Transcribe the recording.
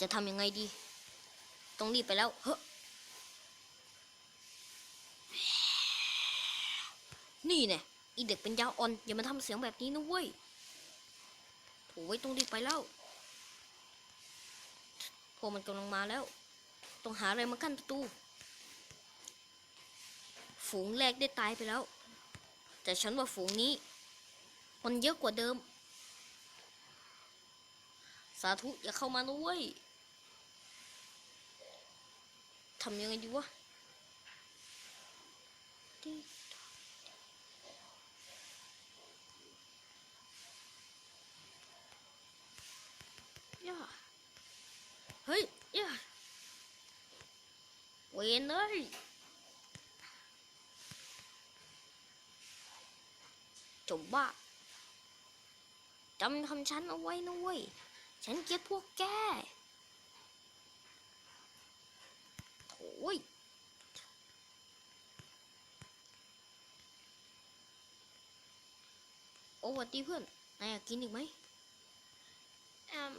จะทำยังไงดี ต้องรีบไปแล้ว เฮ้นี่แน่อีเด็กเป็นยาอ่อน อย่ามาทำเสียงแบบนี้นะเว้ยโถ่ไว้ยต้องรีบไปแล้วพวกมันกำลังมาแล้ว ต้องหาอะไรมากั้นประตู ฝูงแรกได้ตายไปแล้ว แต่ฉันว่าฝูงนี้ มันเยอะกว่าเดิม สาธุอย่าเข้ามานะเว้ยทำยังไงดีวะย่าเฮ้ยย่าเวนเลยจบบ้าจำคำฉันเอาไว้นะเว้ย ฉันเกลียดพวกแก อุ้ยโอ้วัดดีเพื่อนนายอยากกินอีกไหมอืม